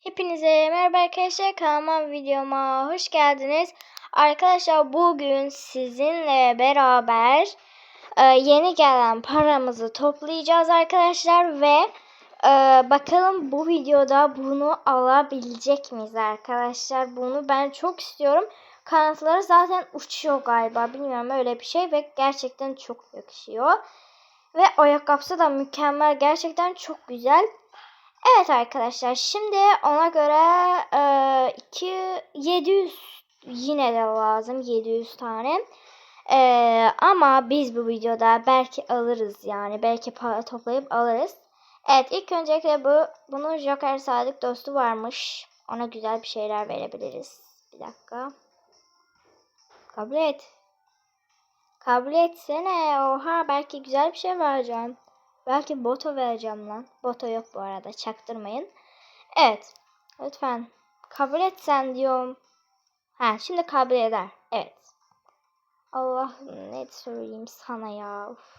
Hepinize merhaba arkadaşlar kanalıma videoma hoş geldiniz. Arkadaşlar bugün sizinle beraber e, yeni gelen paramızı toplayacağız arkadaşlar ve e, bakalım bu videoda bunu alabilecek miyiz arkadaşlar. Bunu ben çok istiyorum. Kanatları zaten uçuyor galiba bilmiyorum öyle bir şey ve gerçekten çok yakışıyor. Ve ayakkabısı da mükemmel gerçekten çok güzel. Evet arkadaşlar şimdi ona göre e, 2 700 yine de lazım 700 tane. E, ama biz bu videoda belki alırız yani belki para toplayıp alırız. Evet ilk öncelikle bu bunun Joker Sadık dostu varmış. Ona güzel bir şeyler verebiliriz. Bir dakika. Kabul et. Kabul etsene. Oha belki güzel bir şey vereceğim. Belki boto vereceğim lan. Boto yok bu arada çaktırmayın. Evet. Lütfen kabul et sen diyorum. Ha şimdi kabul eder. Evet. Allah ne söyleyeyim sana ya. Uf.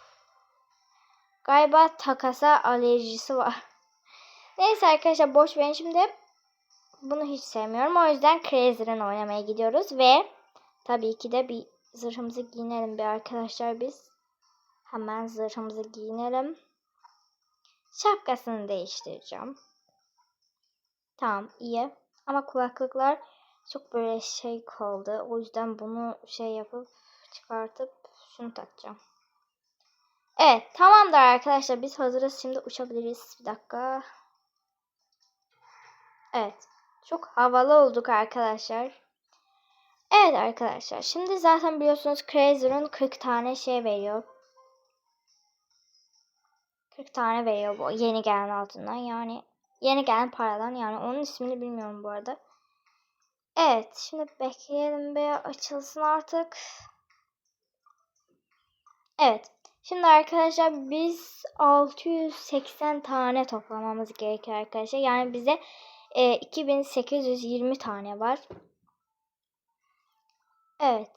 Galiba takasa alerjisi var. Neyse arkadaşlar boş verin şimdi. Bunu hiç sevmiyorum. O yüzden Crazy'den oynamaya gidiyoruz ve tabii ki de bir zırhımızı giyinelim bir arkadaşlar biz. Hemen zırhımızı giyinelim. Şapkasını değiştireceğim. Tamam iyi. Ama kulaklıklar çok böyle şey kaldı. O yüzden bunu şey yapıp çıkartıp şunu takacağım. Evet tamamdır arkadaşlar. Biz hazırız. Şimdi uçabiliriz. Bir dakika. Evet. Çok havalı olduk arkadaşlar. Evet arkadaşlar. Şimdi zaten biliyorsunuz Crazer'ın 40 tane şey veriyor. 40 tane veriyor bu yeni gelen altından yani yeni gelen paradan yani onun ismini bilmiyorum bu arada. Evet şimdi bekleyelim bir açılsın artık. Evet. Şimdi arkadaşlar biz 680 tane toplamamız gerekiyor arkadaşlar. Yani bize e, 2820 tane var. Evet.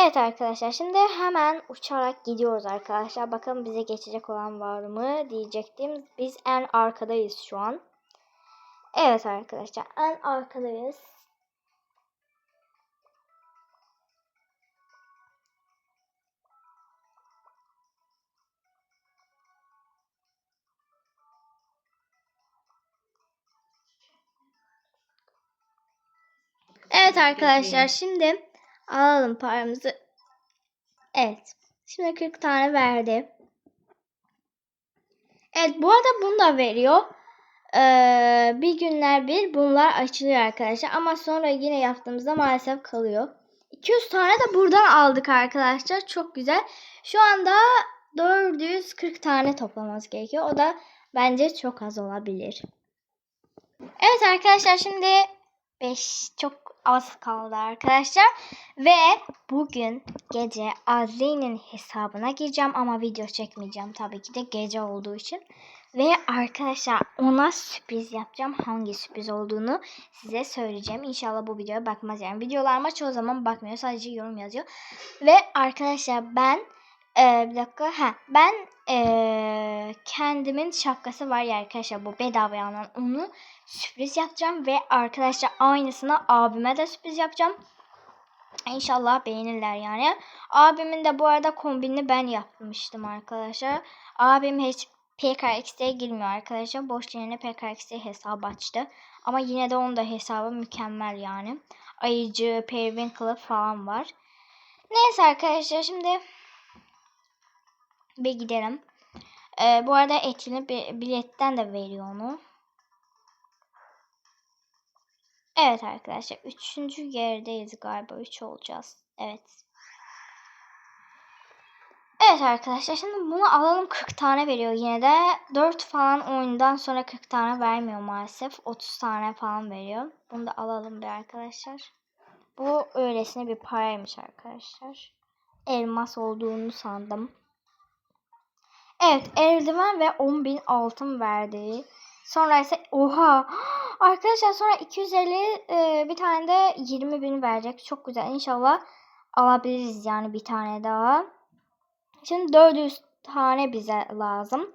Evet arkadaşlar şimdi hemen uçarak gidiyoruz arkadaşlar. Bakalım bize geçecek olan var mı diyecektim. Biz en arkadayız şu an. Evet arkadaşlar en arkadayız. Evet arkadaşlar şimdi alalım paramızı. Evet. Şimdi 40 tane verdi. Evet bu arada bunu da veriyor. Ee, bir günler bir bunlar açılıyor arkadaşlar. Ama sonra yine yaptığımızda maalesef kalıyor. 200 tane de buradan aldık arkadaşlar. Çok güzel. Şu anda 440 tane toplamamız gerekiyor. O da bence çok az olabilir. Evet arkadaşlar şimdi 5 çok az kaldı arkadaşlar. Ve bugün gece Azli'nin hesabına gireceğim ama video çekmeyeceğim tabii ki de gece olduğu için. Ve arkadaşlar ona sürpriz yapacağım. Hangi sürpriz olduğunu size söyleyeceğim. İnşallah bu videoya bakmaz yani. Videolarıma çoğu zaman bakmıyor. Sadece yorum yazıyor. Ve arkadaşlar ben ee, bir dakika. Ha, ben ee, kendimin şapkası var ya arkadaşlar bu bedava alınan onu sürpriz yapacağım ve arkadaşlar aynısını abime de sürpriz yapacağım. İnşallah beğenirler yani. Abimin de bu arada kombinini ben yapmıştım arkadaşlar. Abim hiç PKX'de girmiyor arkadaşlar. Boş yerine PKX'de hesap açtı. Ama yine de onun da hesabı mükemmel yani. Ayıcı, Periwinkle falan var. Neyse arkadaşlar şimdi bir gidelim. Ee, bu arada etini biletten de veriyor onu. Evet arkadaşlar. Üçüncü yerdeyiz galiba. Üç olacağız. Evet. Evet arkadaşlar şimdi bunu alalım 40 tane veriyor yine de 4 falan oyundan sonra 40 tane vermiyor maalesef 30 tane falan veriyor bunu da alalım bir arkadaşlar bu öylesine bir paraymış arkadaşlar elmas olduğunu sandım Evet eldiven ve 10.000 altın verdi. Sonra ise oha arkadaşlar sonra 250 e, bir tane de 20.000 verecek. Çok güzel inşallah alabiliriz yani bir tane daha. Şimdi 400 tane bize lazım.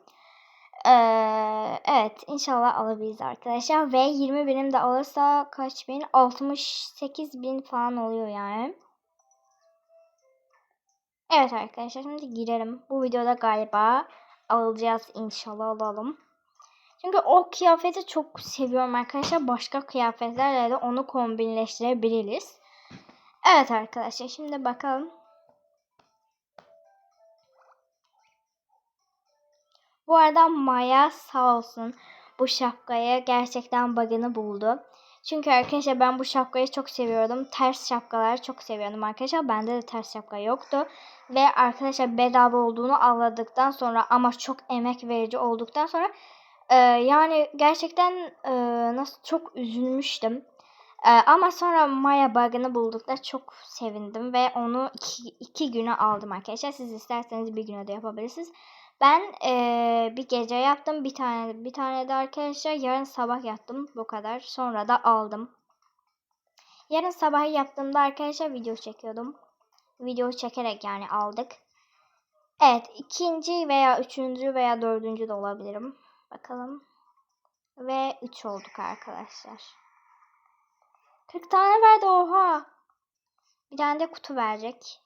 Ee, evet inşallah alabiliriz arkadaşlar. Ve 20 binim de alırsa kaç bin? 68 bin falan oluyor yani. Evet arkadaşlar şimdi girelim. Bu videoda galiba alacağız inşallah alalım. Çünkü o kıyafeti çok seviyorum arkadaşlar. Başka kıyafetlerle de onu kombinleştirebiliriz. Evet arkadaşlar şimdi bakalım. Bu arada Maya sağ olsun bu şapkaya gerçekten bug'ını buldu. Çünkü arkadaşlar ben bu şapkayı çok seviyordum. Ters şapkaları çok seviyordum arkadaşlar. Bende de ters şapka yoktu. Ve arkadaşlar bedava olduğunu anladıktan sonra ama çok emek verici olduktan sonra e, yani gerçekten e, nasıl çok üzülmüştüm. E, ama sonra Maya bug'ını buldukta çok sevindim ve onu iki, iki güne aldım arkadaşlar. Siz isterseniz bir güne de yapabilirsiniz. Ben e, bir gece yaptım. Bir tane bir tane de arkadaşlar yarın sabah yaptım. Bu kadar. Sonra da aldım. Yarın sabah yaptığımda arkadaşlar video çekiyordum. Video çekerek yani aldık. Evet ikinci veya üçüncü veya dördüncü de olabilirim. Bakalım. Ve üç olduk arkadaşlar. 40 tane verdi oha. Bir tane de kutu verecek.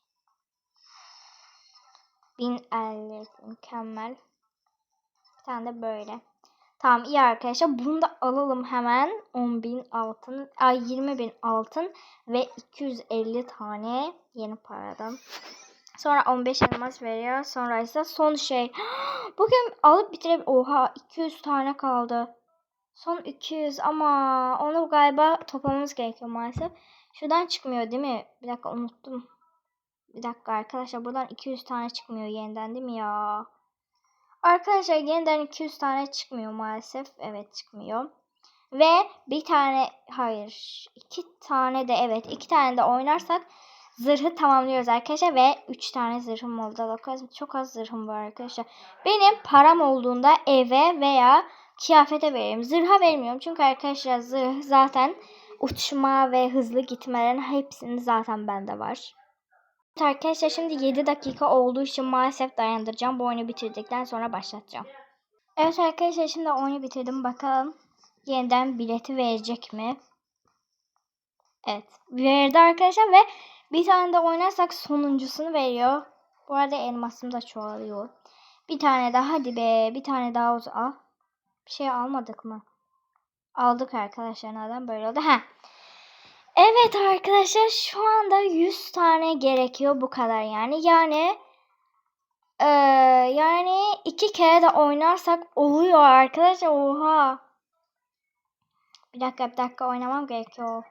1050 mükemmel. Bir tane de böyle. Tamam iyi arkadaşlar. Bunu da alalım hemen. 10.000 altın. Ay 20.000 altın. Ve 250 tane yeni paradan. Sonra 15 elmas veriyor. Sonra ise son şey. Bugün alıp bitirip oha 200 tane kaldı. Son 200 ama onu galiba toplamamız gerekiyor maalesef. Şuradan çıkmıyor değil mi? Bir dakika unuttum. Bir dakika arkadaşlar buradan 200 tane çıkmıyor yeniden değil mi ya? Arkadaşlar yeniden 200 tane çıkmıyor maalesef. Evet çıkmıyor. Ve bir tane hayır iki tane de evet iki tane de oynarsak zırhı tamamlıyoruz arkadaşlar ve 3 tane zırhım oldu. Çok az zırhım var arkadaşlar. Benim param olduğunda eve veya kıyafete veririm. Zırha vermiyorum çünkü arkadaşlar zırh zaten uçma ve hızlı gitmelerin hepsinin zaten bende var. Arkadaşlar şimdi 7 dakika olduğu için maalesef dayandıracağım. Bu oyunu bitirdikten sonra başlatacağım. Evet arkadaşlar şimdi oyunu bitirdim. Bakalım yeniden bileti verecek mi? Evet verdi arkadaşlar ve bir tane de oynarsak sonuncusunu veriyor. Bu arada elmasım da çoğalıyor. Bir tane daha hadi be. Bir tane daha. Al. Bir şey almadık mı? Aldık arkadaşlar. Neden böyle oldu? Ha. Evet arkadaşlar şu anda 100 tane gerekiyor bu kadar yani. Yani ee, yani iki kere de oynarsak oluyor arkadaşlar. Oha. Bir dakika bir dakika oynamam gerekiyor.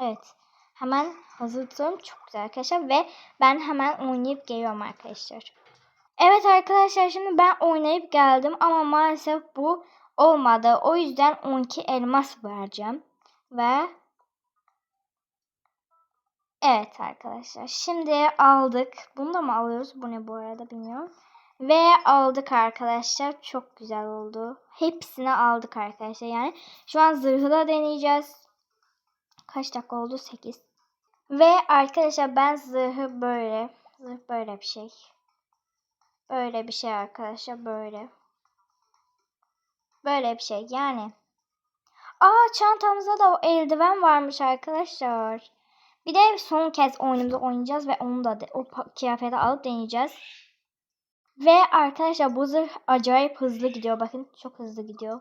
Evet. Hemen hazır tutuyorum. Çok güzel arkadaşlar. Ve ben hemen oynayıp geliyorum arkadaşlar. Evet arkadaşlar şimdi ben oynayıp geldim. Ama maalesef bu olmadı. O yüzden 12 elmas vereceğim. Ve Evet arkadaşlar. Şimdi aldık. Bunu da mı alıyoruz? Bu ne bu arada bilmiyorum. Ve aldık arkadaşlar. Çok güzel oldu. Hepsini aldık arkadaşlar. Yani şu an zırhı da deneyeceğiz. Kaç dakika oldu? 8. Ve arkadaşlar ben zırhı böyle. Zırh böyle bir şey. Böyle bir şey arkadaşlar. Böyle. Böyle bir şey. Yani. Aa çantamızda da eldiven varmış arkadaşlar. Bir de son kez oyunumuzu oynayacağız ve onu da o kıyafeti alıp deneyeceğiz. Ve arkadaşlar bu zırh acayip hızlı gidiyor. Bakın çok hızlı gidiyor.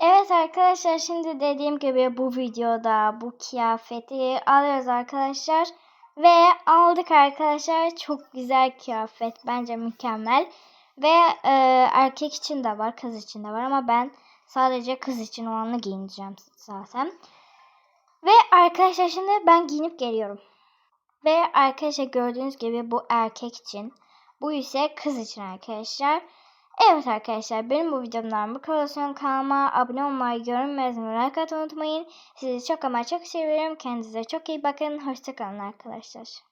Evet arkadaşlar şimdi dediğim gibi bu videoda bu kıyafeti alıyoruz arkadaşlar. Ve aldık arkadaşlar. Çok güzel kıyafet. Bence mükemmel. Ve e, erkek için de var kız için de var ama ben sadece kız için olanı giyineceğim zaten. Ve arkadaşlar şimdi ben giyinip geliyorum. Ve arkadaşlar gördüğünüz gibi bu erkek için. Bu ise kız için arkadaşlar. Evet arkadaşlar benim bu videomdan bu kadar. Kanalıma abone olmayı, yorum yazmayı, like atmayı unutmayın. Sizi çok ama çok seviyorum. Kendinize çok iyi bakın. Hoşçakalın arkadaşlar.